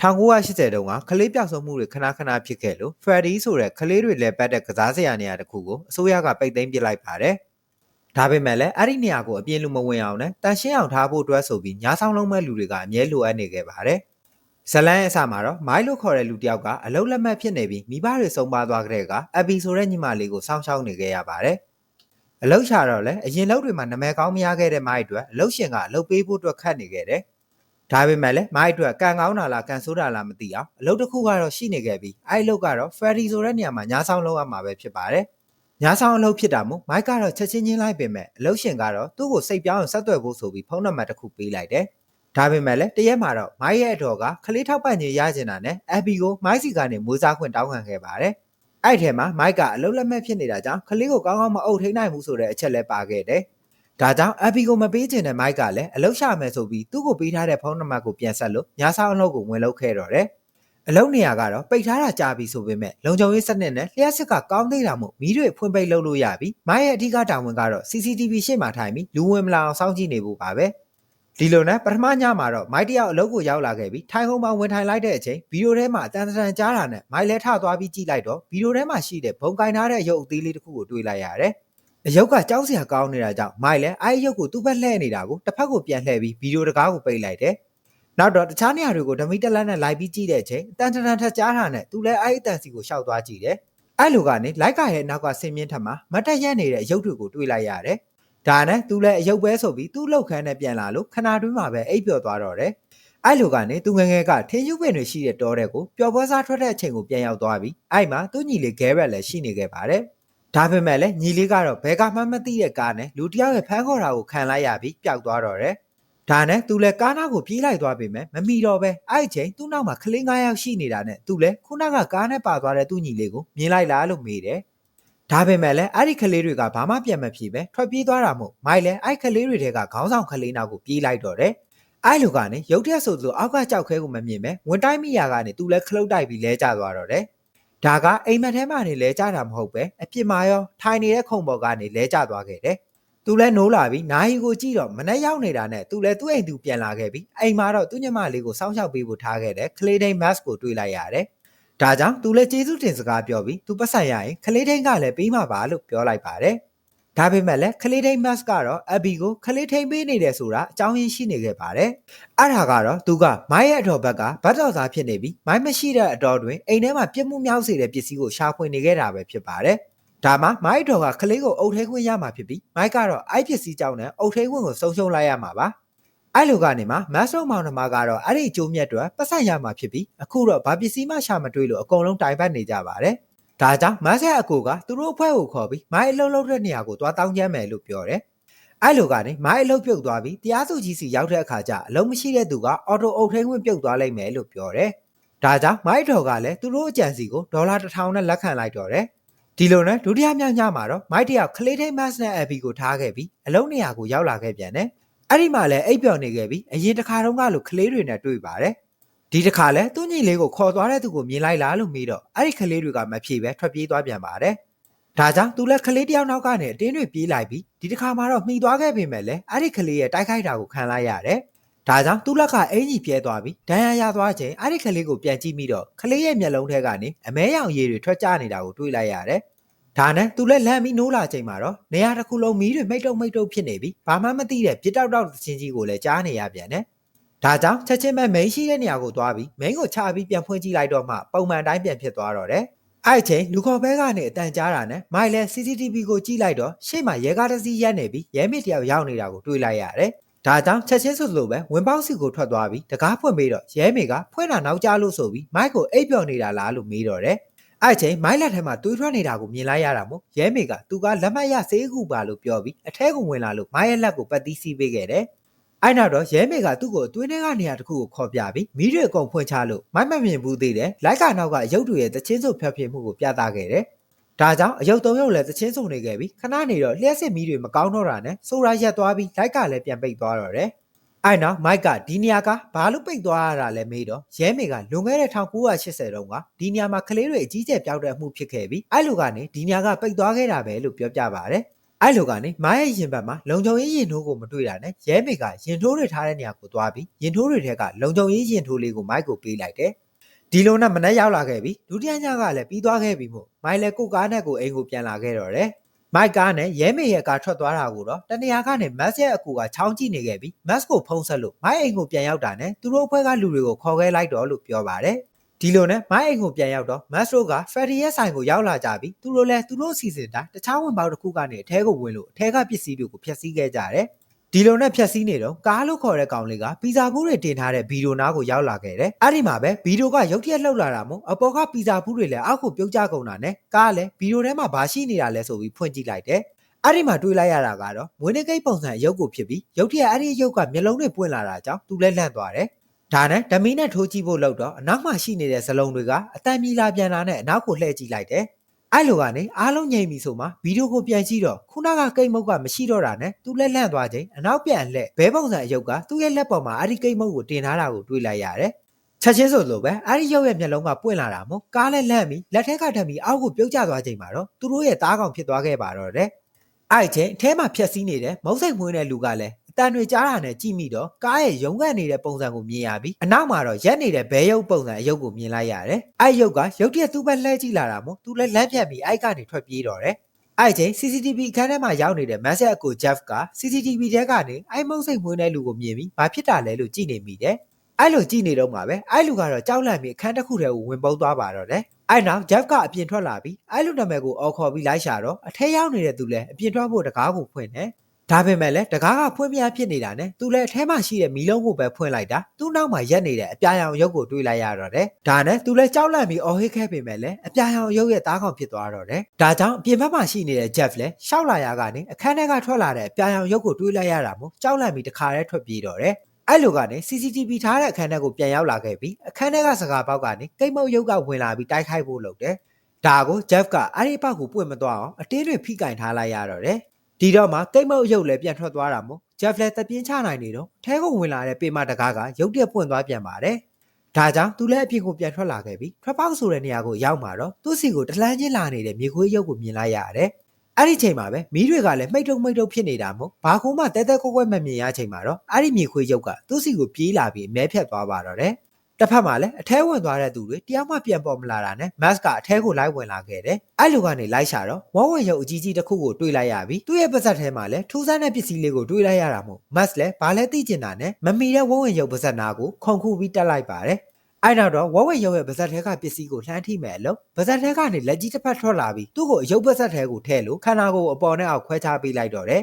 1980တုန်းကကလေးပြောက်ဆုံးမှုတွေခဏခဏဖြစ်ခဲ့လို့ Freddy ဆိုတဲ့ကလေးတွေလည်းပတ်တဲ့ကစားစရာနေရာတစ်ခုကိုအစိုးရကပိတ်သိမ်းပစ်လိုက်ပါတယ်။ဒါပေမဲ့လည်းအဲ့ဒီနေရာကိုအပြင်းလူမဝင်အောင်နဲ့တန်ရှင်းအောင်ထားဖို့အတွက်ဆိုပြီးညာဆောင်လုံးမဲ့လူတွေကအမြဲလိုအပ်နေခဲ့ပါတယ်။ဇလန်ရဲ့အစမှာတော့မိုက်လို့ခေါ်တဲ့လူတစ်ယောက်ကအလုံးလက်မဲ့ဖြစ်နေပြီးမိဘတွေဆုံးပါသွားကြတဲ့ကအဘီဆိုတဲ့ညီမလေးကိုစောင့်ရှောက်နေခဲ့ရပါတယ်။အလုတ်ချတော့လည်းအရင်လောက်တွေမှာနာမည်ကောင်းမရခဲ့တဲ့မိုက်အတွက်အလုတ်ရှင်ကအလုတ်ပေးဖို့အတွက်ခတ်နေခဲ့တယ်။ ဒါပေမဲ့လည်းမိုက်အတွက်ကံကောင်းတာလားကံဆိုးတာလားမသိအောင်အလုပ်တစ်ခုကတော့ရှိနေခဲ့ပြီးအဲ့အလုပ်ကတော့ Ferry ဆိုတဲ့နေရာမှာညာဆောင်လုပ်ရမှာပဲဖြစ်ပါတယ်။ညာဆောင်အလုပ်ဖြစ်တာမို့မိုက်ကတော့ချက်ချင်းချင်းလိုက်ပေမဲ့အလုပ်ရှင်ကတော့သူ့ကိုစိတ်ပြောင်းအောင်ဆက်သွယ်ဖို့ဆိုပြီးဖုန်းနံပါတ်တစ်ခုပေးလိုက်တယ်။ဒါပေမဲ့လည်းတရက်မှာတော့မိုက်ရဲ့အတော်ကခလေးထောက်ပံ့ခြင်းရကျင်တာနဲ့ Abby ကိုမိုက်စီကနေမွေးစားခွင့်တောင်းခံခဲ့ပါတယ်။အဲ့ထဲမှာမိုက်ကအလုပ်လက်မဲ့ဖြစ်နေတာကြောင့်ခလေးကိုကောင်းကောင်းမအုပ်ထိန်းနိုင်ဘူးဆိုတဲ့အချက်လည်းပါခဲ့တယ်။ ဒါကြောင့် Abby ကိုမပေးချင်တဲ့ Mike ကလည်းအလုပ်ရှာမယ်ဆိုပြီးသူ့ကိုပေးထားတဲ့ဖုန်းနံပါတ်ကိုပြန်ဆက်လို့ညဆောင်အလုပ်ကိုဝင်လုပ်ခဲ့တော့တယ်။အလုပ်နေရာကတော့ပိတ်ထားတာကြာပြီဆိုပေမဲ့လုံခြုံရေးစနစ်နဲ့လျှက်စစ်ကကောင်းသေးတာမို့မီးတွေဖွင့်ပိတ်လုပ်လို့ရပြီ။မိုင်းရဲ့အဓိကတာဝန်ကတော့ CCTV ရှေ့မှာထိုင်ပြီးလူဝင်မလာအောင်စောင့်ကြည့်နေဖို့ပါပဲ။ဒီလိုနဲ့ပထမညမှာတော့မိုက်တယောက်အလုပ်ကိုရောက်လာခဲ့ပြီးထိုင်ခုံမှာဝင်ထိုင်လိုက်တဲ့အချိန်ဗီဒီယိုထဲမှာအတန်တန်ကြားတာနဲ့မိုက်လဲထသွားပြီးကြည့်လိုက်တော့ဗီဒီယိုထဲမှာရှိတဲ့ဘုံကင်ထားတဲ့အယုတ်အသေးလေးတစ်ခုကိုတွေ့လိုက်ရတယ်။ အယုတ်ကကြောက်စရာကောင်းနေတာကြောင့်မိုက်လည်းအဲ့အယုတ်ကိုသူ့ဘက်လှည့်နေတာကိုတစ်ဖက်ကိုပြန်လှည့်ပြီးဗီဒီယိုတကားကိုပိတ်လိုက်တယ်။နောက်တော့တခြားနေရာတွေကိုဓမီတက်လက်နဲ့လိုက်ပြီးကြည့်တဲ့အချိန်အတန်တန်ထက်ကြားတာနဲ့သူလည်းအဲ့အတန်စီကိုရှောက်သွားကြည့်တယ်။အဲ့လိုကနေလိုက်ကရဲ့နောက်ကဆင်းမြင့်ထက်မှာမတ်တက်ရက်နေတဲ့အယုတ်တွေကိုတွေ့လိုက်ရတယ်။ဒါနဲ့သူလည်းအယုတ်ပဲဆိုပြီးသူ့လောက်ခန်းနဲ့ပြန်လာလို့ခဏတွင်းမှာပဲအိပ်ပျော်သွားတော့တယ်။အဲ့လိုကနေသူငငယ်ကထင်းယူပင်တွေရှိတဲ့တောတဲ့ကိုပျော်ပွဲစားထွက်တဲ့အချိန်ကိုပြန်ရောက်သွားပြီးအဲ့မှာသူ့ညီလေးဂဲရက်လည်းရှိနေခဲ့ပါတယ်။ ဒါပေမဲ့လည်းညီလေးကတော့ဘဲကမှမသိတဲ့ကားနဲ့လူတစ်ယောက်ရဲ့ဖမ်းခေါ်တာကိုခံလိုက်ရပြီးပျောက်သွားတော့တယ်။ဒါနဲ့သူလည်းကားနားကိုပြေးလိုက်သွားပေမဲ့မမီတော့ပဲအဲ့အချိန်သူ့နောက်မှာကလေး9ယောက်ရှိနေတာနဲ့သူလည်းခုနကကားနဲ့ပါသွားတဲ့သူ့ညီလေးကိုမြင်လိုက်လားလို့မေးတယ်။ဒါပေမဲ့လည်းအဲ့ဒီကလေးတွေကဘာမှပြန်မဖြစ်ပဲထွက်ပြေးသွားတာမို့မိုက်လည်းအဲ့ကလေးတွေထဲကခေါင်းဆောင်ကလေးနောက်ကိုပြေးလိုက်တော့တယ်။အဲ့လိုကနေရုတ်တရက်ဆိုသလိုအောက်ကကြောက်ခဲကိုမမြင်ပဲဝင်တိုင်းမိရာကနေသူလည်းခလုတ်တိုက်ပြီးလဲကျသွားတော့တယ် ဒါကအိမ်မက်ထဲမှာနေလဲကြတာမဟုတ်ပဲအပြစ်မှာရောထိုင်နေတဲ့ခုံပေါ်ကနေလဲကျသွားခဲ့တယ်။သူလဲနိုးလာပြီးနာဟီကိုကြည့်တော့မနဲ့ရောက်နေတာနဲ့သူလဲသူ့အိမ်သူပြန်လာခဲ့ပြီးအိမ်မှာတော့သူ့ညမလေးကိုစောင့်ရှောက်ပေးဖို့ထားခဲ့တဲ့ကလေးဒိန်မတ်ကိုတွေ့လိုက်ရတယ်။ဒါကြောင့်သူလဲကျေးဇူးတင်စကားပြောပြီးသူပတ်ဆိုင်ရရင်ကလေးဒိန်ကလည်းပေးမှာပါလို့ပြောလိုက်ပါတယ်။ ဒါပေမဲ့လည်းခလေးထိန်မတ်ကတော့အဘီကိုခလေးထိန်ပေးနေတယ်ဆိုတာအကြောင်းရင်းရှိနေခဲ့ပါတယ်။အဲ့ဒါကတော့သူကမိုင်းရဲ့အတော်ဘက်ကဘတ်တော်သားဖြစ်နေပြီးမိုင်းမရှိတဲ့အတော်တွင်အိမ်ထဲမှာပြစ်မှုမြောက်စေတဲ့ပစ္စည်းကိုရှာဖွေနေခဲ့တာပဲဖြစ်ပါတယ်။ဒါမှမိုက်တော်ကခလေးကိုအုပ်ထဲခွင့်ရမှာဖြစ်ပြီးမိုက်ကတော့အဲ့ပစ္စည်းကြောင့်နဲ့အုပ်ထဲခွင့်ကိုဆုံးရှုံးလိုက်ရမှာပါ။အဲ့လိုကနေမှမတ်ဆိုမောင်နှမကတော့အဲ့ဒီအကျိုးမြတ်တွေပတ်ဆက်ရမှာဖြစ်ပြီးအခုတော့ဘာပစ္စည်းမှရှာမတွေ့လို့အကုန်လုံးတိုင်ပတ်နေကြပါတယ်။ ဒါကြောင့်မဆက်အကိုကသူတို့အဖွဲ့ကိုခေါ်ပြီးမိုင်းအလုံးလုံးတဲ့နေရာကိုသွားတောင်းကျမ်းမယ်လို့ပြောတယ်။အဲ့လိုကနေမိုင်းအလုံးပြုတ်သွားပြီးတရားသူကြီးစီရောက်တဲ့အခါကျအလုံးမရှိတဲ့သူကအော်တိုအုပ်ထိန်းဝင်ပြုတ်သွားလိုက်မယ်လို့ပြောတယ်။ဒါကြောင့်မိုင်းတော်ကလည်းသူတို့အကြံစီကိုဒေါ်လာတစ်ထောင်နဲ့လက်ခံလိုက်တော့တယ်။ဒီလိုနဲ့ဒုတိယမြောက်ညမှာတော့မိုက်တယောက်ခလေးထိန်မတ်နဲ့အဘီကိုထားခဲ့ပြီးအလုံးနေရာကိုရောက်လာခဲ့ပြန်တယ်။အဲ့ဒီမှာလည်းအိပ်ပျော်နေခဲ့ပြီးအရင်တစ်ခါတုန်းကလိုခလေးတွေနဲ့တွေ့ပါတယ်။ ဒီတစ်ခါလဲသူ့ညီလေးကိုခေါ်သွားတဲ့သူကိုမြင်လိုက်လားလို့မေးတော့အဲ့ဒီကလေးတွေကမဖြေပဲထွက်ပြေးသွားပြန်ပါတယ်။ဒါကြောင့်သူလည်းကလေးတယောက်နောက်ကနေအတင်းတွေပြေးလိုက်ပြီးဒီတစ်ခါမှတော့မှီသွားခဲ့ပေမဲ့လည်းအဲ့ဒီကလေးရဲ့တိုက်ခိုက်တာကိုခံလိုက်ရတယ်။ဒါကြောင့်သူ့လက်ကအင်ကြီးပြဲသွားပြီးဒဏ်ရာရသွားချိန်အဲ့ဒီကလေးကိုပြန်ကြည့်မိတော့ကလေးရဲ့မျက်လုံးထဲကနေအမဲရောင်ရည်တွေထွက်ကျနေတာကိုတွေ့လိုက်ရတယ်။ဒါနဲ့သူလည်းလမ်းပြီးနိုးလာချိန်မှာတော့နေရာတစ်ခုလုံးမီးတွေမိတ်တုံမိတ်တုံဖြစ်နေပြီးဘာမှမသိတဲ့ပြစ်တောက်တောက်ချင်းကြီးကိုလည်းကြားနေရပြန်တယ်။ ဒါကြောင့်ချက်ချင်းပဲမိန်းရှိတဲ့နေရာကိုသွားပြီးမိန်းကိုချပြီးပြန်ဖွင့်ကြည့်လိုက်တော့မှပုံမှန်တိုင်းပြန်ဖြစ်သွားတော့တယ်။အဲ့ချိန်လူခေါ်ဘဲကနေအတန်ကြားတာနဲ့မိုင်လဲ CCTV ကိုကြည့်လိုက်တော့ရှေ့မှာရဲကားတစ်စီးရက်နေပြီးရဲမေတယောက်ရောက်နေတာကိုတွေ့လိုက်ရတယ်။ဒါကြောင့်ချက်ချင်းဆိုလိုပဲဝင်ပေါက်စီကိုထွက်သွားပြီးတကားဖွင့်ပြီးတော့ရဲမေကဖွင့်တာနောက်ကျလို့ဆိုပြီးမိုက်ကိုအိပ်ပျော်နေတာလားလို့မေးတော့တယ်။အဲ့ချိန်မိုက်လက်ထဲမှာတွေးထွက်နေတာကိုမြင်လိုက်ရတာမို့ရဲမေကသူကလက်မှတ်ရဆေးကူပါလို့ပြောပြီးအထဲကိုဝင်လာလို့မိုက်ရဲ့လက်ကိုပတ်သီးစီးပေးခဲ့တယ်။ အဲ့နောက်တော့ရဲမေကသူ့ကိုအတွင်းထဲကနေရာတစ်ခုကိုခေါ်ပြပြီးမိတွေအကုန်ဖွင့်ချလို့မိုက်မမြင်ဘူးသေးတယ်လိုက်ကနောက်ကရုပ်တွေရဲ့တချင်းစုပ်ဖျက်ဖြစ်မှုကိုပြသခဲ့တယ်ဒါကြောင့်အယုတ်သုံးရုပ်လည်းတချင်းစုံနေခဲ့ပြီးခဏနေတော့လျှက်စစ်မီးတွေမကောင်းတော့တာနဲ့ဆိုရာရက်သွားပြီးလိုက်ကလည်းပြန်ပိတ်သွားတော့တယ်အဲ့နောက်မိုက်ကဒီနေရာကဘာလို့ပိတ်သွားရတာလဲမေးတော့ရဲမေကလွန်ခဲ့တဲ့1980တုန်းကဒီနေရာမှာကလေးတွေအကြီးကျယ်ပြောက်တဲ့အမှုဖြစ်ခဲ့ပြီးအဲ့လိုကနေဒီနေရာကပိတ်သွားခဲ့တာပဲလို့ပြောပြပါတယ် အဲ့လိုကနေမိုင်းရဲ့ရင်ဘတ်မှာလုံခြုံရေးရင်ထိုးကိုမတွေ့တာနဲ့ရဲမေကရင်ထိုးတွေထားတဲ့နေရာကိုသွားပြီးရင်ထိုးတွေထဲကလုံခြုံရေးရင်ထိုးလေးကိုမိုက်ကိုပေးလိုက်တယ်ဒီလိုနဲ့မနေ့ရောက်လာခဲ့ပြီးဒုတိယညကလည်းပြီးသွားခဲ့ပြီမို့မိုင်းလည်းကိုကားနဲ့ကိုအိမ်ကိုပြန်လာခဲ့တော့တယ်မိုက်ကားနဲ့ရဲမေရဲ့ကားထွက်သွားတာကိုတော့တနေရာကနေမတ်ရဲ့အကူကချောင်းကြည့်နေခဲ့ပြီးမတ်ကိုဖုံးဆက်လို့မိုက်အိမ်ကိုပြန်ရောက်တာနဲ့သူတို့အဖွဲ့ကလူတွေကိုခေါ်ခဲ့လိုက်တော့လို့ပြောပါတယ် ဒီလိုနဲ့မိုင်းအိမ်ကိုပြန်ရောက်တော့မတ်ရိုကဖက်ရီရဲ့ဆိုင်ကိုရောက်လာကြပြီးသူတို့လည်းသူတို့အစီအစဉ်တိုင်းတခြားဝင်ပေါက်တစ်ခုကနေအထဲကိုဝင်လို့အထဲကပစ္စည်းတွေကိုဖျက်ဆီးခဲ့ကြတယ်ဒီလိုနဲ့ဖြက်စီးနေတော့ကားလို့ခေါ်တဲ့ကောင်လေးကပီဇာဘူးတွေတင်ထားတဲ့ဗီဒီယိုနားကိုရောက်လာခဲ့တယ်။အဲ့ဒီမှာပဲဗီဒီယိုကရုတ်တရက်လှုပ်လာတာမို့အပေါ်ကပီဇာဘူးတွေလည်းအောက်ကိုပြုတ်ကျကုန်တာနဲ့ကားလည်းဗီဒီယိုထဲမှာဘာရှိနေတာလဲဆိုပြီးဖွင့်ကြည့်လိုက်တယ်။အဲ့ဒီမှာတွေးလိုက်ရတာကတော့မွေးနေ့ကိတ်ပုံစံအယုတ်ကိုဖြစ်ပြီးရုတ်တရက်အဲ့ဒီအယုတ်ကမျက်လုံးတွေပွင့်လာတာကြောင့်သူလည်းလန့်သွားတယ်။ ဒါနဲ့ဓမီနဲ့ထိုးကြည့်ဖို့လောက်တော့အနောက်မှာရှိနေတဲ့ဇလုံးတွေကအတန်မြီလာပြန်လာနဲ့အနောက်ကိုလှည့်ကြည့်လိုက်တယ်။အဲ့လိုကနေအားလုံးငြိမ်ပြီဆိုမှဗီဒီယိုကိုပြန်ကြည့်တော့ခုနကကိတ်မုတ်ကမရှိတော့တာနဲ့သူလက်လန့်သွားချိန်အနောက်ပြန်လှည့်ဘဲပုံစံအယုတ်ကသူ့ရဲ့လက်ပေါ်မှာအဲ့ဒီကိတ်မုတ်ကိုတင်ထားတာကိုတွေ့လိုက်ရတယ်။ချက်ချင်းဆိုလိုပဲအဲ့ဒီရုပ်ရဲ့မျက်လုံးကပွင့်လာတာမို့ကားလည်းလန့်ပြီးလက်ထက်ကထပ်ပြီးအောက်ကိုပြုတ်ကျသွားချိန်မှာတော့သူတို့ရဲ့သားကောင်ဖြစ်သွားခဲ့ပါတော့တယ်။အဲ့ချိန်အထဲမှာဖြက်စီးနေတဲ့မုတ်စိတ်မွေးတဲ့လူကလည်းအ တန်တွေကြားတာနဲ့ကြည့်မိတော့ကားရဲ့ရုံးကန်နေတဲ့ပုံစံကိုမြင်ရပြီးအနောက်မှာတော့ရက်နေတဲ့ဘဲရုပ်ပုံစံအယုတ်ကိုမြင်လိုက်ရတယ်။အဲ့ရုပ်ကရုပ်တရက်သူ့ဘက်လှည့်ကြည့်လာတာမို့သူလည်းလမ်းပြတ်ပြီးအဲ့ကနေထွက်ပြေးတော့တယ်။အဲ့ချိန် CCTV အခန်းထဲမှာရောက်နေတဲ့ Master အကို Jeff က CCTV ထဲကနေအဲ့မုတ်စိတ်မွေးတဲ့လူကိုမြင်ပြီးဘာဖြစ်တာလဲလို့ကြည့်နေမိတယ်။အဲ့လိုကြည့်နေတော့မှာပဲအဲ့လူကတော့ကြောက်လန့်ပြီးအခန်းတစ်ခုထဲကိုဝင်ပုန်းသွားပါတော့တယ်။အဲ့နောက် Jeff ကအပြင်ထွက်လာပြီးအဲ့လူနာမည်ကိုအော်ခေါ်ပြီးလိုက်ရှာတော့အထက်ရောက်နေတဲ့သူလည်းအပြင်ထွက်ဖို့တကားကိုဖွင့်တယ်။ ဒါပေမဲ့လည်းတကားကဖွင့်မရဖြစ်နေတာနဲ့သူလည်းအထဲမှာရှိတဲ့မီလုံးကိုပဲဖွင့်လိုက်တာသူ့နောက်မှာရက်နေတဲ့အပြာရောင်ရုပ်ကိုတွေးလိုက်ရတော့တယ်ဒါနဲ့သူလည်းကြောက်လန့်ပြီးအော်ဟစ်ခဲ့ပေမဲ့လည်းအပြာရောင်ရုပ်ရဲ့သားကောင်ဖြစ်သွားတော့တယ်ဒါကြောင့်အပြင်ဘက်မှာရှိနေတဲ့ Jeff လည်းရှောက်လာရကနေအခန်းထဲကထွက်လာတဲ့အပြာရောင်ရုပ်ကိုတွေးလိုက်ရတာမို့ကြောက်လန့်ပြီးတခါတည်းထွက်ပြေးတော့တယ်အဲ့လိုကနေ CCTV ထားတဲ့အခန်းထဲကိုပြန်ရောက်လာခဲ့ပြီးအခန်းထဲကစကားပေါက်ကနေကိတ်မုတ်ရုပ်ကဝင်လာပြီးတိုက်ခိုက်ဖို့လုပ်တယ်ဒါကို Jeff ကအဲ့ဒီပေါက်ကိုပွင့်မသွားအောင်အတင်းတွေဖိကင်ထားလိုက်ရတော့တယ် ဒီတော့မှကိတ်မုတ်ရုပ်လည်းပြန်ထွက်သွားတာမို့ Jeff လည်းတပြင်းချနိုင်နေတော့ထဲကိုဝင်လာတဲ့ပေမတကားကရုပ်တရက်ပွင့်သွားပြန်ပါတယ်။ဒါကြောင့်သူလည်းအပြင်ကိုပြန်ထွက်လာခဲ့ပြီးထွက်ပေါက်ဆိုတဲ့နေရာကိုရောက်มาတော့သူ့စီကိုတလန်းချင်းလာနေတဲ့မြေခွေးရုပ်ကိုမြင်လိုက်ရတယ်။အဲ့ဒီချိန်မှာပဲမီးတွေကလည်းမှိတ်တုံမှိတ်တုံဖြစ်နေတာမို့ဘာကုန်းမှတဲတဲကွက်ကွက်မမြင်ရချိန်မှာတော့အဲ့ဒီမြေခွေးရုပ်ကသူ့စီကိုပြေးလာပြီးအမဲဖြတ်သွားပါတော့တယ်။ တစ်ဖက်မှာလည်းအထဲဝင်သွားတဲ့သူတွေတယောက်မှပြန်ပေါ်မလာတာနဲ့ mask ကအထဲကိုလိုက်ဝင်လာခဲ့တယ်။အဲ့လိုကနေလိုက်ရှာတော့ဝေါဝင်ရုပ်အကြီးကြီးတစ်ခုကိုတွေ့လိုက်ရပြီးသူ့ရဲ့ပါဇက်ထဲမှာလည်းထူးဆန်းတဲ့ပစ္စည်းလေးကိုတွေ့လိုက်ရတာမို့ mask လည်းဘာလဲသိကျင်တာနဲ့မမီတဲ့ဝေါဝင်ရုပ်ပါဇက်နာကိုခုန်ခုပြီးတက်လိုက်ပါတယ်။အဲ့နောက်တော့ဝဝရုပ်ရဲ့ပါဇက်ထဲကပစ္စည်းကိုလှမ်းထိမဲ့အလို့ပါဇက်ထဲကနေလက်ကြီးတစ်ဖက်ထွက်လာပြီးသူ့ကိုအယုတ်ပါဇက်ထဲကိုထည့်လို့ခန္ဓာကိုယ်အပေါ်နဲ့အောက်ခွဲခြားပေးလိုက်တော့တယ်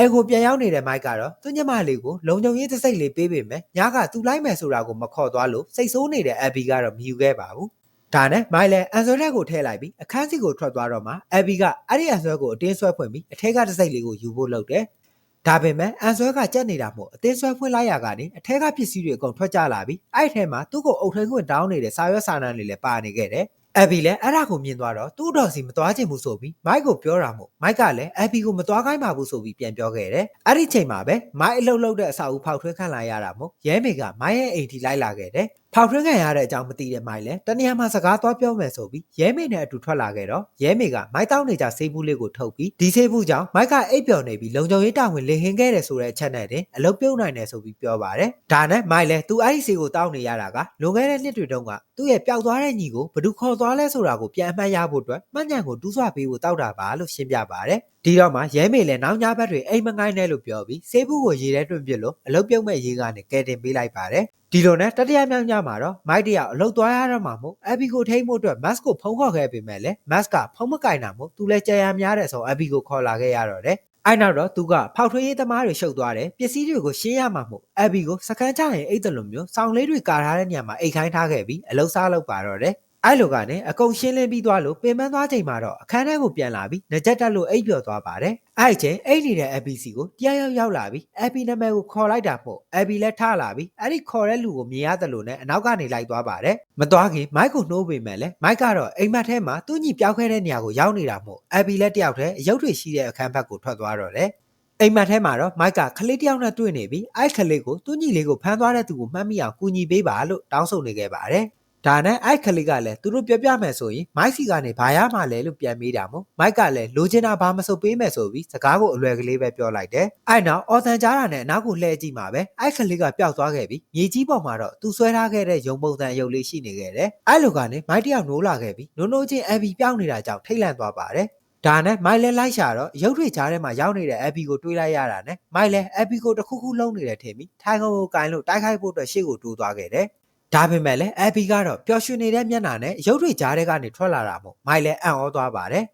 အဲကိုပြန်ရောက်နေတဲ့မိုက်ကတော့သူညမလေးကိုလုံခြုံရေးသစိတ်လေးပေးပေမဲ့ညကသူလိုက်မယ်ဆိုတာကိုမခေါ်သွားလို့စိတ်ဆိုးနေတဲ့အဘီကတော့မယူခဲ့ပါဘူး။ဒါနဲ့မိုင်လည်းအန်ဆွဲတက်ကိုထည့်လိုက်ပြီးအခန်းစီကိုထွက်သွားတော့မှအဘီကအဲ့ဒီအန်ဆွဲကိုအတင်းဆွဲဖွင့်ပြီးအထက်ကသစိတ်လေးကိုယူဖို့လုပ်တယ်။ဒါပေမဲ့အန်ဆွဲကကြက်နေတာမို့အတင်းဆွဲဖွင့်လိုက်ရကနေအထက်ကပစ္စည်းတွေအကုန်ထွက်ကြလာပြီးအဲ့ထဲမှာသူ့ကိုအုပ်ထိန်ခွင့်တောင်းနေတဲ့စာရွက်စာတမ်းတွေလည်းပါနေခဲ့တယ်။ အဘီလည်းအဲ့ဒါကိုမြင်သွားတော့သူ့တော်စီမသွားချင်ဘူးဆိုပြီးမိုက်ကိုပြောတာမို့မိုက်ကလည်းအဘီကိုမသွားခိုင်းပါဘူးဆိုပြီးပြန်ပြောခဲ့တယ်။အဲ့ဒီချိန်မှာပဲမိုက်အလုတ်လုတ်တဲ့အစာအုပ်ဖောက်ထွင်းခံလာရတာမို့ရဲမေကမိုက်ရဲ့အိမ်ထိလိုက်လာခဲ့တယ်။ဖောက်ထွင်းခံရတဲ့အကြောင်းမသိတဲ့မိုက်လည်းတနေရာမှာစကားသွားပြောမယ်ဆိုပြီးရဲမေနဲ့အတူထွက်လာခဲ့တော့ရဲမေကမိုက်တောင်းနေကြဆေးဘူးလေးကိုထုတ်ပြီးဒီဆေးဘူးကြောင့်မိုက်ကအိပ်ပျော်နေပြီးလုံခြုံရေးတာဝန်လင်ဟင်ခဲ့တယ်ဆိုတဲ့အချက်နဲ့တင်အလုတ်ပြုတ်နိုင်တယ်ဆိုပြီးပြောပါတယ်။ဒါနဲ့မိုက်လည်းသူအဲ့ဒီဆေးကိုတောင်းနေရတာကလွန်ခဲ့တဲ့နှစ်တွေတုန်းကသူ့ရဲ့ပျောက်သွားတဲ့ညီကိုဘယ်သူခေါ်သွားလဲဆိုတာကိုပြန်အမှတ်ရဖို့အတွက်မှတ်ညံကိုတူးဆွပေးဖို့တောက်တာပါလို့ရှင်းပြပါတယ်။ဒီတော့မှရဲမေလည်းနောက်ညဘက်တွေအိမ်မငိုင်းနဲ့လို့ပြောပြီးဆေးဘူးကိုရေထဲတွင်ပစ်လို့အလုတ်ပြုတ်မဲ့ရေကနေကဲတင်ပေးလိုက်ပါတယ်။ဒီလိုနဲ့တတိယမြောက်ညမှာတော့မိုက်တယောက်အလုတ်သွားရတော့မှမို့အဘီကိုထိမ့်ဖို့အတွက်မတ်ကိုဖုံးခေါ်ခဲ့ပေမဲ့လည်းမတ်ကဖုံးမကင်တာမို့သူလည်းကြံရများတဲ့ဆိုအဘီကိုခေါ်လာခဲ့ရတော့တယ်။အဲ့နောက်တော့သူကဖောက်ထွေးရေးသမားတွေရှုပ်သွားတယ်ပစ္စည်းတွေကိုရှင်းရမှာမို့အဘီကိုစကန်ချရင်အိတ်တယ်လို့မျိုးစောင်းလေးတွေကာထားတဲ့နေရာမှာအိတ်ခိုင်းထားခဲ့ပြီးအလုတ်စားလုပ်ပါတော့တယ် အဲ့လိုကနေအကုန်ရှင်းလင်းပြီးသွားလို့ပင်ပန်းသွားချိန်မှာတော့အခန်းထဲကိုပြန်လာပြီးငကြက်တက်လို့အိပ်ပျော်သွားပါတယ်။အဲ့ချိန်အိပ်နေတဲ့ APC ကိုတရားရောက်ရောက်လာပြီး AP နာမည်ကိုခေါ်လိုက်တာမို့ AP လည်းထလာပြီးအဲ့ဒီခေါ်တဲ့လူကိုမြင်ရတယ်လို့နဲ့အနောက်ကနေလိုက်သွားပါတယ်။မသွားခင်မိုက်ကိုနှိုးပေမဲ့လည်းမိုက်ကတော့အိမ်မက်ထဲမှာသူ့ညီပြောက်ခဲတဲ့နေရာကိုရောက်နေတာမို့ AP လည်းတယောက်တည်းအယုတ်တွေရှိတဲ့အခန်းဘက်ကိုထွက်သွားတော့တယ်။အိမ်မက်ထဲမှာတော့မိုက်ကခလေးတယောက်နဲ့တွေ့နေပြီးအဲ့ခလေးကိုသူ့ညီလေးကိုဖမ်းသွားတဲ့သူကိုမှတ်မိအောင်ကူညီပေးပါလို့တောင်းဆိုနေခဲ့ပါတယ်။ ဒါနဲ့အဲ့ခလေးကလည်းသူတို့ပြောပြမယ်ဆိုရင်မိုက်စီကနေဘာရမှလဲလို့ပြန်မေးတာမို့မိုက်ကလည်းလိုချင်တာဘာမစုပ်ပေးမယ်ဆိုပြီးစကားကိုအလွယ်ကလေးပဲပြောလိုက်တယ်အဲ့နောက်အော်တန်ကြားတာနဲ့နောက်ကိုလှည့်ကြည့်မှာပဲအဲ့ခလေးကပျောက်သွားခဲ့ပြီးမြေကြီးပေါ်မှာတော့သူဆွဲထားခဲ့တဲ့ရုံပုံစံရုပ်လေးရှိနေခဲ့တယ်အဲ့လိုကနေမိုက်တယောက်နိုးလာခဲ့ပြီးနိုးနိုးချင်းအဘီပျောက်နေတာကြောင့်ထိတ်လန့်သွားပါတယ်ဒါနဲ့မိုင်လဲလိုက်ရှာတော့ရုပ်တွေကြားထဲမှာရောက်နေတဲ့အဘီကိုတွေးလိုက်ရတာနဲ့မိုင်လဲအဘီကိုတစ်ခုခုလုံးနေတယ်ထင်ပြီးထိုင်ကုန်ကိုကင်လို့တိုက်ခိုက်ဖို့အတွက်ရှေ့ကိုတိုးသွားခဲ့တယ် ဒါပေမဲ့လည်းအဘီကတော့ပျော်ရွှင်နေတဲ့မျက်နှာနဲ့ရုပ်တွေကြားထဲကနေထွက်လာတာမို့မိုင်လဲအံ့ဩသွားပါတယ်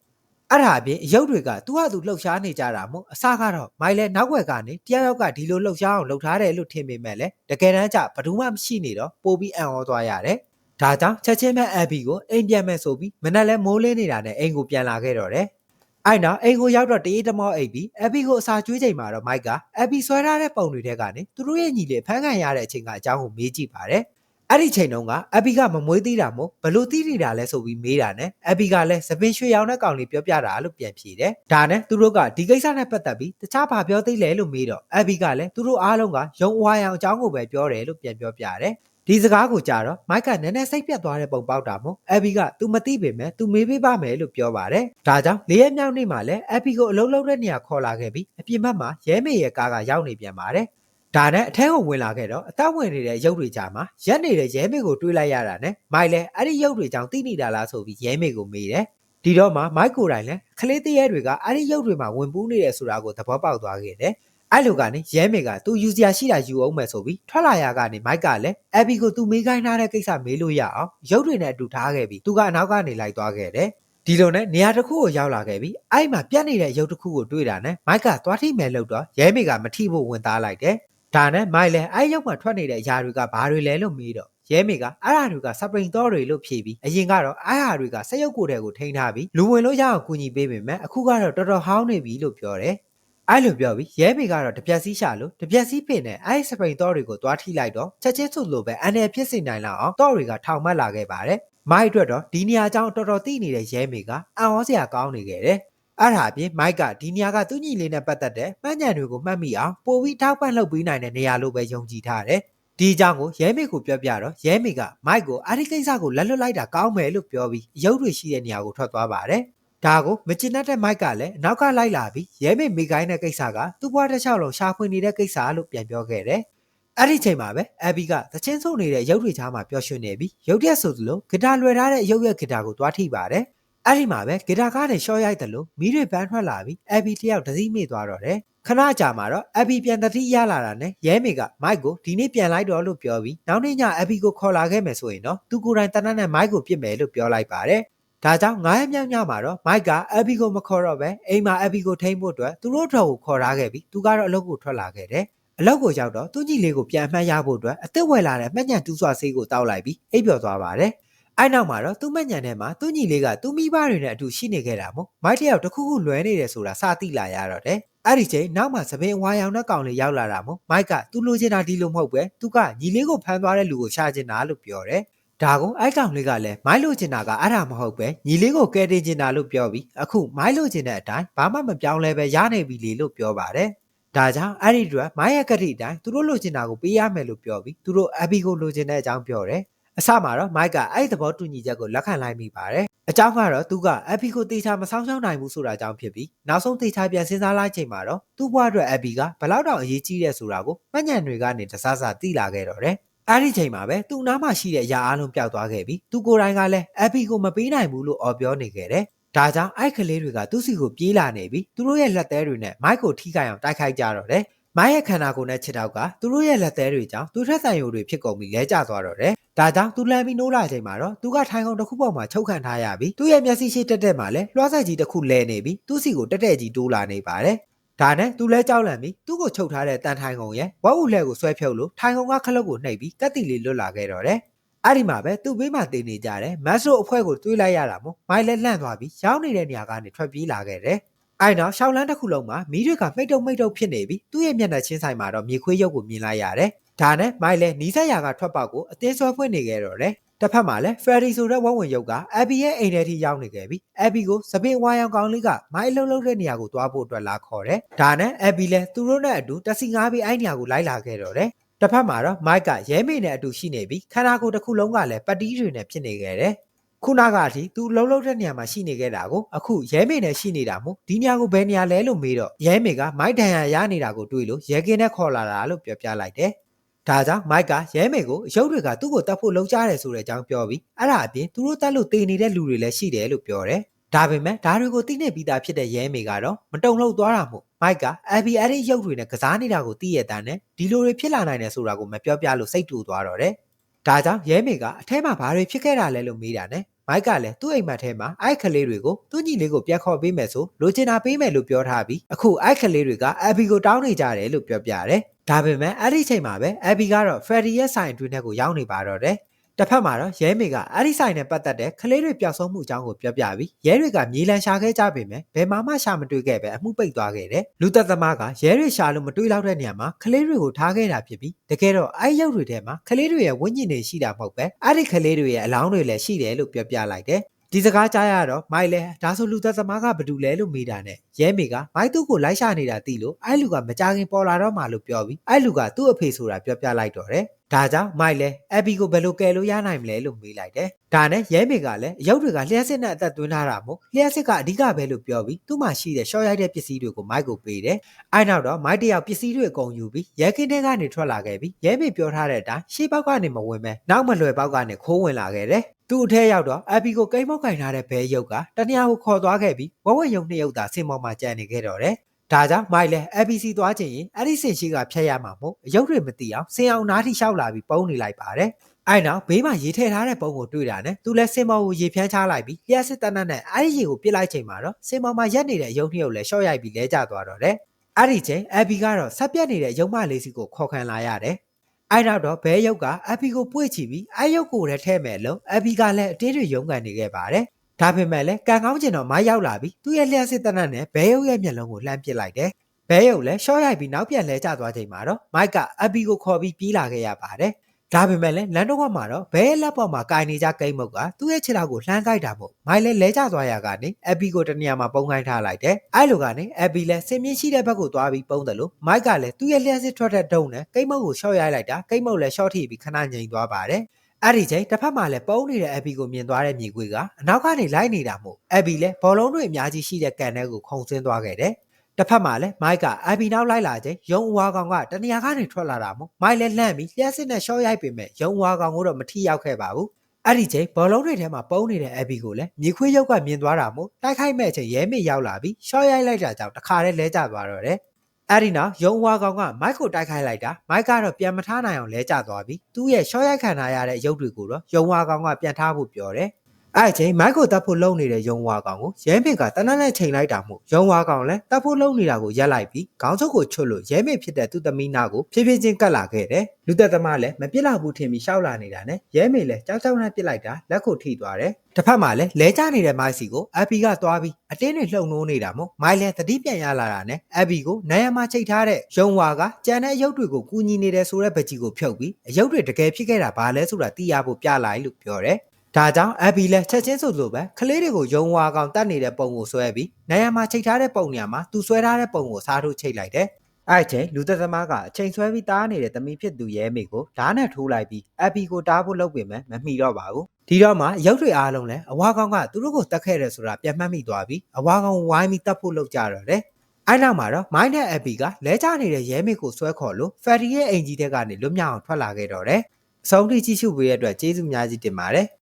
အဲ့ဒါအပြင်ရုပ်တွေကသူ့ဟာသူလှုပ်ရှားနေကြတာမို့အစကတော့မိုင်လဲနောက်ွယ်ကနေတယောက်ယောက်ကဒီလိုလှုပ်ရှားအောင်လှုပ်ထားတယ်လို့ထင်ပေမဲ့လည်းတကယ်တမ်းကျဘယ်သူမှမရှိနေတော့ပိုပြီးအံ့ဩသွားရတယ်ဒါကြောင့်ချက်ချင်းပဲအဘီကိုအိမ်ပြန်မဲ့ဆိုပြီးမနက်လဲမိုးလင်းနေတာနဲ့အိမ်ကိုပြန်လာခဲ့တော့တယ်အဲ့နောက်အိမ်ကိုရောက်တော့တရေတမောအိပ်ပြီးအဘီကိုအစာကျွေးချိန်မှာတော့မိုက်က အဘီဆွဲထားတဲ့ပုံတွေထဲကနေသူတို့ရဲ့ညီလေးဖမ်းခံရတဲ့အချိန်ကအကြောင်းကိုမေးကြည့်ပါတယ်။ အဲ့ဒီချိန်တုန်းကအဘီကမမွေးသေးတာမို့ဘလို့သိနေတာလဲဆိုပြီးမေးတာနဲ့အဘီကလည်းသပင်ရွှေရောင်တဲ့ကောင်လေးပြောပြတာလို့ပြန်ဖြေတယ်။ဒါနဲ့သူတို့ကဒီကိစ္စနဲ့ပတ်သက်ပြီးတခြားဘာပြောသေးလဲလို့မေးတော့အဘီကလည်းသူတို့အားလုံးကရုံအဝါရောင်အကြောင်းကိုပဲပြောတယ်လို့ပြန်ပြောပြတယ်။ဒီစကားကိုကြားတော့မိုက်ကနည်းနည်းစိတ်ပြတ်သွားတဲ့ပုံပေါက်တာမို့အဘီက "तू မသိပေမဲ့ तू မေးပေးပါမယ် လို့ပြောပါတယ်။ဒါကြောင့်လေးရက်မြောက်နေ့မှာလည်းအဘီကိုအလုံးလုံးတဲ့နေရာခေါ်လာခဲ့ပြီးအပြင်ဘက်မှာရဲမေရဲ့ကားကရောက်နေပြန်ပါတယ်။ ဒါနဲ့အထဲကိုဝင်လာခဲ့တော့အသက်ဝင်နေတဲ့ရုပ်တွေကြားမှာရက်နေတဲ့ရဲမေကိုတွေးလိုက်ရတာနဲ့မိုက်လည်းအဲ့ဒီရုပ်တွေကြောင့်သိနေတာလားဆိုပြီးရဲမေကိုမေးတယ်။ဒီတော့မှမိုက်ကိုယ်တိုင်လည်းခလေးတရဲတွေကအဲ့ဒီရုပ်တွေမှာဝင်ပူးနေတယ်ဆိုတာကိုသဘောပေါက်သွားခဲ့တယ်။အဲ့လိုကနေရဲမေကသူယူစရာရှိတာယူအောင်မယ်ဆိုပြီးထွက်လာရကနေမိုက်ကလည်းအဘီကိုသူမေးခိုင်းထားတဲ့ကိစ္စမေးလို့ရအောင်ရုပ်တွေနဲ့အတူထားခဲ့ပြီးသူကအနောက်ကနေလိုက်သွားခဲ့တယ်။ဒီလိုနဲ့နေရာတစ်ခုကိုရောက်လာခဲ့ပြီးအဲ့မှာပြတ်နေတဲ့ရုပ်တစ်ခုကိုတွေ့တာနဲ့မိုက်ကသွားထိမယ်လို့တော့ရဲမေကမထိဖို့ဝင်သားလိုက်တယ်။ ဒါနဲ့မိုက်လည်းအဲ့ရုပ်မှာထွက်နေတဲ့အရာတွေကဘာတွေလဲလို့မေးတော့ရဲမေကအဲ့ဟာတွေကစပရင်တော်တွေလို့ဖြေပြီးအရင်ကတော့အဲ့ဟာတွေကစက်ရုပ်ကိုယ်တွေကိုထိန်းထားပြီးလူဝင်လို့ရအောင်ကူညီပေးပေမဲ့အခုကတော့တော်တော်ဟောင်းနေပြီလို့ပြောတယ်။အဲ့လိုပြောပြီးရဲမေကတော့တပြက်စီးရှာလို့တပြက်စီးပင်နဲ့အဲ့စပရင်တော်တွေကိုသွားထိလိုက်တော့ချက်ချင်းဆိုလို့ပဲအန်နယ်ဖြစ်စေနိုင်လောက်အောင်တော်တွေကထောင်မှတ်လာခဲ့ပါတယ်။မိုက်အတွက်တော့ဒီနေရာအကြောင်းတော်တော်သိနေတဲ့ရဲမေကအံ့ဩစရာကောင်းနေခဲ့တယ်။ အဲ့ဒါအပြင်မိုက်ကဒီနေရာကသူ့ညီလေးနဲ့ပတ်သက်တဲ့မှတ်ဉာဏ်တွေကိုမှတ်မိအောင်ပိုပြီးထောက်ပံ့လုပ်ပေးနိုင်တဲ့နေရာလို့ပဲယုံကြည်ထားတယ်။ဒီအကြောင်းကိုရဲမေကိုပြောပြတော့ရဲမေကမိုက်ကိုအဲ့ဒီကိစ္စကိုလက်လွတ်လိုက်တာကောင်းမယ်လို့ပြောပြီးရုပ်တွေရှိတဲ့နေရာကိုထွက်သွားပါတယ်။ဒါကိုမချင်တတ်တဲ့မိုက်ကလည်းအနောက်ကလိုက်လာပြီးရဲမေမိကိုင်းတဲ့ကိစ္စကသူ့ဘွားတစ်ချောင်းလုံးရှာဖွေနေတဲ့ကိစ္စလို့ပြန်ပြောခဲ့တယ်။အဲ့ဒီချိန်မှာပဲအဘီကသချင်းဆုံနေတဲ့ရုပ်တွေချားမှာပျော်ရွှင်နေပြီးရုပ်ရက်ဆိုသလိုဂီတာလွယ်ထားတဲ့ရုပ်ရက်ဂီတာကိုတွားထိပါတယ်။ အဲ့ဒီမှာပဲဂီတာကားနဲ့ရှော့ရိုက်တယ်လို့မီးတွေပန်းထွက်လာပြီးအဘီတယောက်ဒစီမိသွားတော့တယ်။ခဏကြာမှာတော့အဘီပြန်တတိရလာတာနဲ့ရဲမေကမိုက်ကိုဒီနေ့ပြန်လိုက်တော့လို့ပြောပြီးနောက်နေ့ညအဘီကိုခေါ်လာခဲ့မယ်ဆိုရင်တော့သူကိုယ်တိုင်တနတ်နဲ့မိုက်ကိုပြစ်မယ်လို့ပြောလိုက်ပါတယ်။ဒါကြောင့်9ရက်မြောက်ညမှာတော့မိုက်ကအဘီကိုမခေါ်တော့ပဲအိမ်မှာအဘီကိုထိန်းဖို့အတွက်သူတို့ထွက်ကိုခေါ်ထားခဲ့ပြီးသူကတော့အလုပ်ကိုထွက်လာခဲ့တယ်။အလောက်ကိုရောက်တော့သူ့ညီလေးကိုပြန်အမှတ်ရဖို့အတွက်အသက်ဝယ်လာတဲ့မှတ်ညံတူးဆွာဆေးကိုတောက်လိုက်ပြီးအိပ်ပျော်သွားပါတယ်။ အဲ့နောက်မှာတော့သူ့မှတ်ညံထဲမှာသူ့ညီလေးကသူ့မိဘတွေနဲ့အတူရှိနေခဲ့တာမို့မိုက်တယောက်တစ်ခုခုလွဲနေတယ်ဆိုတာစသိလာရတော့တယ်။အဲ့ဒီချိန်နောက်မှာသပင်ဝါရောင်တဲ့ကောင်လေးရောက်လာတာမို့မိုက်ကသူ့လိုချင်တာဒီလိုမဟုတ်ပဲသူကညီလေးကိုဖမ်းသွားတဲ့လူကိုရှာချင်တာလို့ပြောတယ်။ဒါကိုအဲ့ကောင်လေးကလည်းမိုက်လိုချင်တာကအဲ့ဒါမဟုတ်ပဲညီလေးကိုကယ်တင်ချင်တာလို့ပြောပြီးအခုမိုက်လိုချင်တဲ့အတိုင်းဘာမှမပြောင်းလဲပဲရနေပြီလေလို့ပြောပါတယ်။ဒါကြောင့်အဲ့ဒီအတွက်မိုင်းရဲ့ကတိအတိုင်းသူတို့လိုချင်တာကိုပေးရမယ်လို့ပြောပြီးသူတို့အဘီကိုလိုချင်တဲ့အကြောင်းပြောတယ်။ အစမှာတော့မိုက်ကအဲ့ဒီသဘောတူညီချက်ကိုလက်ခံလိုက်မိပါတယ်။အကြောင်းကတော့သူကအဘီကိုတေချာမဆောင်ရှောက်နိုင်ဘူးဆိုတာကြောင့်ဖြစ်ပြီးနောက်ဆုံးတေချာပြန်စဉ်းစားလိုက်ချိန်မှာတော့သူ့ဘဝအတွက်အဘီကဘလောက်တောင်အရေးကြီးတဲ့ဆိုတာကိုမှတ်ဉာဏ်တွေကနေတဆဆသိလာခဲ့တော့တယ်။အဲ့ဒီချိန်မှာပဲသူ့နားမှာရှိတဲ့အရာအလုံးပျောက်သွားခဲ့ပြီးသူကိုယ်တိုင်ကလည်းအဘီကိုမပေးနိုင်ဘူးလို့အော်ပြောနေခဲ့တယ်။ဒါကြောင့်အဲ့ကလေးတွေကသူ့စီကိုပြေးလာနေပြီးသူတို့ရဲ့လက်သေးတွေနဲ့မိုက်ကိုထိခိုက်အောင်တိုက်ခိုက်ကြတော့တယ်။ မိုက်ရဲ့ခန္ဓာကိုယ်နဲ့ခြေထောက်ကသူတို့ရဲ့လက်သေးတွေကြောင့်သူထက်ဆန်ယိုတွေဖြစ်ကုန်ပြီးလဲကျသွားတော့တယ်။ဒါကြောင့်သူလမ်းပြီးနိုးလာချိန်မှာတော့သူကထိုင်ကုန်တစ်ခုပေါ်မှာချုပ်ခံထားရပြီးသူ့ရဲ့မျက်စိရှိတက်တက်မှာလည်းလွှားဆက်ကြီးတစ်ခုလဲနေပြီးသူ့စီကိုတက်တက်ကြီးတိုးလာနေပါတယ်။ဒါနဲ့သူလဲကြောက်လန့်ပြီးသူ့ကိုချုပ်ထားတဲ့တန်ထိုင်ကုန်ရဲ့ဝက်ဦးလှဲကိုဆွဲဖြုတ်လို့ထိုင်ကုန်ကခလုတ်ကိုနှိပ်ပြီးကက်တီလေးလွတ်လာခဲ့တော့တယ်။အဲ့ဒီမှာပဲသူ့ဘေးမှာတည်နေကြတယ်မတ်ဆိုအဖွဲ့ကိုတွေးလိုက်ရတာမို့မိုင်လက်လန့်သွားပြီးရောက်နေတဲ့နေရာကနေထွက်ပြေးလာခဲ့တယ်။ အဲ့တော့ရှောင်းလန်းတစ်ခုလုံးမှာမီးတွေကမိတ်တုံမိတ်တုံဖြစ်နေပြီးသူ့ရဲ့မျက်နှာချင်းဆိုင်မှာတော့မြေခွေးရုပ်ကိုမြင်လိုက်ရတယ်။ဒါနဲ့မိုင်လဲနီးစက်ရာကထွက်ပေါက်ကိုအတင်းဆွဲဖွင့်နေခဲ့တော့တယ်။တစ်ဖက်မှာလည်း Freddy ဆိုတဲ့ဝက်ဝင်ရုပ်ကအဘီရဲ့အိမ်ထဲထိရောက်နေခဲ့ပြီးအဘီကိုစပင်ဝါရောင်ကောင်လေးကမိုင်အလုံးလုံးတဲ့နေရာကိုသွားဖို့အတွက်လာခေါ်တယ်။ဒါနဲ့အဘီလည်းသူတို့နဲ့အတူတက်စီငားပြီးအဲ့နေရာကိုလိုက်လာခဲ့တော့တယ်။တစ်ဖက်မှာတော့မိုက်ကရဲမေနဲ့အတူရှိနေပြီးခန္ဓာကိုယ်တစ်ခုလုံးကလည်းပတ်တီးတွေနဲ့ဖြစ်နေခဲ့တယ် ခုနကအထိသူလှုပ်လှုပ်တဲ့နေရာမှာရှိနေခဲ့တာကိုအခုရဲမေနဲ့ရှိနေတာမို့ဒီနေရာကိုဘယ်နေရာလဲလို့မေးတော့ရဲမေကမိုက်ဒန်ရရနေတာကိုတွေ့လို့ရဲကင်းနဲ့ခေါ်လာတာလို့ပြောပြလိုက်တယ်ဒါကြောင့်မိုက်ကရဲမေကိုအယုတ်တွေကသူ့ကိုတတ်ဖို့လှုံ့ကြားတယ်ဆိုတဲ့အကြောင်းပြောပြီးအဲ့ဒါအပြင်သူတို့တတ်လို့တေနေတဲ့လူတွေလည်းရှိတယ်လို့ပြောတယ်ဒါပေမဲ့ဒါတွေကိုသိနေပြီးသားဖြစ်တဲ့ရဲမေကတော့မတုံ့လှုပ်သွားတာမို့မိုက်က AB အဲ့ဒီရုပ်တွေနဲ့ကစားနေတာကိုသိရတဲ့နဲ့ဒီလိုတွေဖြစ်လာနိုင်တယ်ဆိုတာကိုမပြောပြလို့စိတ်တူသွားတော့တယ်ဒါကြောင့်ရဲမေကအထဲမှာဘာတွေဖြစ်ခဲ့တာလဲလို့မေးတာနဲ့ မိုက်ကလည်းသူ့အိမ်မက်ထဲမှာအိုက်ကလေးတွေကိုသူ့ညီလေးကိုပြန်ခေါ်ပေးမယ်ဆိုလိုချင်တာပေးမယ်လို့ပြောထားပြီးအခုအိုက်ကလေးတွေက AB ကိုတောင်းနေကြတယ်လို့ပြောပြတယ်ဒါပေမဲ့အဲ့ဒီချိန်မှာပဲ AB ကတော့ Freddy ရဲ့ဆိုင်အတွင်းထဲကိုရောက်နေပါတော့တယ် တစ်ဖက်မှာတော့ရဲမေကအဲ့ဒီဆိုင်နဲ့ပတ်သက်တဲ့ကလေးတွေပျောက်ဆုံးမှုအကြောင်းကိုပြောပြပြီးရဲတွေကမြေလံရှာခဲ့ကြပေမဲ့ဘယ်မှမှရှာမတွေ့ခဲ့ပဲအမှုပိတ်သွားခဲ့တယ်လူသက်သမားကရဲတွေရှာလို့မတွေ့တော့တဲ့နေရာမှာကလေးတွေကိုထားခဲ့တာဖြစ်ပြီးတကယ်တော့အဲ့ရုပ်တွေထဲမှာကလေးတွေရဲ့ဝိညာဉ်တွေရှိတာမဟုတ်ပဲအဲ့ဒီကလေးတွေရဲ့အလောင်းတွေလည်းရှိတယ်လို့ပြောပြလိုက်တယ် ဒီစကားကြားရတော့မိုက်လဲဒါဆိုလူသက်သမားကဘာတူလဲလို့မေးတာနဲ့ရဲမေကမိုက်သူ့ကိုလိုက်ရှာနေတာသိလို့အဲ့လူကမကြခင်ပေါ်လာတော့မှလို့ပြောပြီးအဲ့လူကသူ့အဖေဆိုတာပြောပြလိုက်တော့တယ်ဒါကြောင့်မိုက်လဲအဘီကိုဘယ်လိုကယ်လို့ရနိုင်မလဲလို့မေးလိုက်တယ်။ဒါနဲ့ရဲမေကလည်းအယုတ်တွေကလျှက်စစ်နဲ့အသက်သွင်းထားတာမို့လျှက်စစ်ကအဓိကပဲလို့ပြောပြီးသူ့မှာရှိတဲ့ရှော့ရိုက်တဲ့ပစ္စည်းတွေကိုမိုက်ကိုပေးတယ်။အဲနောက်တော့မိုက်တယောက်ပစ္စည်းတွေအကုန်ယူပြီးရဲကင်းထဲကနေထွက်လာခဲ့ပြီးရဲမေပြောထားတဲ့အတိုင်းရှေ့ပေါက်ကနေမဝင်ပဲနောက်မလွယ်ပေါက်ကနေခိုးဝင်လာခဲ့တယ်။ သူ့အထက်ရောက်တော့အဘီကိုကိမ်းမောက်ကင်ထားတဲ့ဘဲရုပ်ကတနျာကိုခေါ်သွားခဲ့ပြီးဝဝရုံနှစ်ရုပ်သာစင်ပေါ်မှာကျန်နေခဲ့တော့တယ်။ဒါကြောင့်မိုက်လဲ ABC သွားချင်ရင်အဲ့ဒီစင်ရှိကဖျက်ရမှာမို့အယုတ်တွေမသိအောင်စင်အောင်နားထိလျှောက်လာပြီးပုံနေလိုက်ပါတယ်။အဲ့နောက်ဘေးမှာရေထည့်ထားတဲ့ပုံကိုတွေ့တာနဲ့သူလည်းစင်မော်ကိုရေဖြန်းချလိုက်ပြီးလျှက်စစ်တနတ်နဲ့အဲ့ဒီရေကိုပစ်လိုက်ချိန်မှာတော့စင်မော်မှာရက်နေတဲ့အယုတ်နှစ်ရုပ်လည်းရှော့ရိုက်ပြီးလဲကျသွားတော့တယ်။အဲ့ဒီချိန် AB ကတော့ဆက်ပြက်နေတဲ့ရုံမလေးစီကိုခေါ်ခံလာရတယ်။ အဲ့နောက်တော့ဘဲရုပ်ကအဘီကိုပွေ့ချီပြီးအဲ့ရုပ်ကိုလည်းထဲ့မယ်လို့အဘီကလည်းအတင်းတွေရုံကန်နေခဲ့ပါတယ်။ဒါပေမဲ့လည်းကံကောင်းကျင်တော့မရောက်လာပြီးသူ့ရဲ့လျှက်စစ်တနတ်နဲ့ဘဲရုပ်ရဲ့မျက်လုံးကိုလှမ်းပစ်လိုက်တယ်။ဘဲရုပ်လည်းရှော့ရိုက်ပြီးနောက်ပြန်လဲကျသွားချိန်မှာတော့မိုက်ကအဘီကိုခေါ်ပြီးပြေးလာခဲ့ရပါတယ်။ ဒါပေမဲ့လည်းလန်တော့ကမှာတော့ဘဲလက်ပေါ်မှာကင်နေကြကိမ့်မုတ်ကသူ့ရဲ့ခြေထောက်ကိုလှမ်းကိုက်တာမို့မိုက်လည်းလဲကျသွားရကနေအဘီကိုတနေရာမှာပုံခိုင်းထားလိုက်တယ်။အဲ့လိုကနေအဘီလည်းစင်မြင့်ရှိတဲ့ဘက်ကိုသွားပြီးပုံတယ်လို့မိုက်ကလည်းသူ့ရဲ့လျှက်စစ်ထွက်တဲ့ဒုံနဲ့ကိမ့်မုတ်ကိုရှော့ရိုက်လိုက်တာကိမ့်မုတ်လည်းရှော့ထိပြီးခဏငြိမ်သွားပါတယ်။အဲ့ဒီချိန်တစ်ဖက်မှာလည်းပုံနေတဲ့အဘီကိုမြင်သွားတဲ့မြေခွေကအနောက်ကနေလိုက်နေတာမို့အဘီလည်းဘောလုံးတွေအများကြီးရှိတဲ့ကန်ထဲကိုခုန်ဆင်းသွားခဲ့တယ်။ တစ်ဖက်မှာလည်းမိုက်ကအဘီနောက်လိုက်လာချိန်ရုံအဝါကောင်ကတနေရာကနေထွက်လာတာမို့မိုက်လည်းလန့်ပြီးလျှက်စစ်နဲ့ရှော့ရိုက်ပေမဲ့ရုံအဝါကောင်ကိုတော့မထိရောက်ခဲ့ပါဘူး။အဲ့ဒီချိန်ဘောလုံးတွေထဲမှာပုံနေတဲ့အဘီကိုလည်းမြေခွေးရုပ်ကမြင်သွားတာမို့တိုက်ခိုက်မဲ့ချိန်ရဲမေရောက်လာပြီးရှော့ရိုက်လိုက်တာကြောင့်တခါတည်းလဲကျသွားတော့တယ်။အဲ့ဒီနောက်ယုံဝါကောင်ကမိုက်ကိုတိုက်ခိုက်လိုက်တာမိုက်ကတော့ပြန်မထားနိုင်အောင်လဲကျသွားပြီးသူ့ရဲ့ရှော့ရိုက်ခံထားရတဲ့ရုပ်တွေကိုတော့ယုံဝါကောင်ကပြန်ထားဖို့ပြောတယ်။ အဲ့အချိန်မိုက်ကိုတတ်ဖို့လုံနေတဲ့ယုံဝါကောင်ကိုရဲမင်ကတနက်နဲ့ချိန်လိုက်တာမို့ယုံဝါကောင်လည်းတတ်ဖို့လုံနေတာကိုရက်လိုက်ပြီးခေါင်းချုပ်ကိုချွတ်လို့ရဲမင်ဖြစ်တဲ့သူ့သမီးနာကိုဖြည်းဖြည်းချင်းကတ်လာခဲ့တယ်။လူသက်သမားလည်းမပြစ်လောက်ဘူးထင်ပြီးရှောက်လာနေတာနဲ့ရဲမင်လည်းကြောက်ကြောက်နဲ့ပြစ်လိုက်တာလက်ကိုထိသွားတယ်။တစ်ဖက်မှာလည်းလဲကျနေတဲ့မိုက်စီကိုအပီကသွားပြီးအတင်းတွေလှုံနှိုးနေတာမို့မိုက်လည်းသတိပြန်ရလာတာနဲ့အပီကိုနိုင်ရမှာချိတ်ထားတဲ့ယုံဝါကကြံတဲ့အယုတ်တွေကိုကူညီနေတယ်ဆိုတဲ့ပကြီးကိုဖြုတ်ပြီးအယုတ်တွေတကယ်ဖြစ်ခဲ့တာဘာလဲဆိုတာသိရဖို့ပြလိုက်လို့ပြောတယ်။ ဒါကြောင့်အဘီလည်းချက်ချင်းဆိုလိုပဲကလေးတွေကိုယုံဝါကောင်တတ်နေတဲ့ပုံကိုဆွဲပြီးနိုင်ရမှာချိတ်ထားတဲ့ပုံနေရာမှာသူဆွဲထားတဲ့ပုံကိုစားထုတ်ချိတ်လိုက်တယ်။အဲ့ချိန်လူသက်သမားကအချိန်ဆွဲပြီးတားနေတဲ့တမီဖြစ်သူရဲမေကိုဓာတ်နဲ့ထိုးလိုက်ပြီးအဘီကိုတားဖို့လုပ်ပေမဲ့မမီတော့ပါဘူး။ဒီတော့မှရုပ်တွေအားလုံးလည်းအဝါကောင်ကသူတို့ကိုတတ်ခဲ့တယ်ဆိုတာပြန်မှတ်မိသွားပြီးအဝါကောင်ဝိုင်းပြီးတတ်ဖို့လုပ်ကြတော့တယ်။အဲ့နောက်မှာတော့မိုင်းနဲ့အဘီကလဲကျနေတဲ့ရဲမေကိုဆွဲခေါ်လို့ဖယ်ရီရဲ့အိမ်ကြီးတဲ့ကနေလွတ်မြောက်အောင်ထွက်လာခဲ့တော့တယ်။အဆုံးထိကြည့်ရှုပေးတဲ့အတွက်ကျေးဇူးများကြီးတင်ပါတယ်။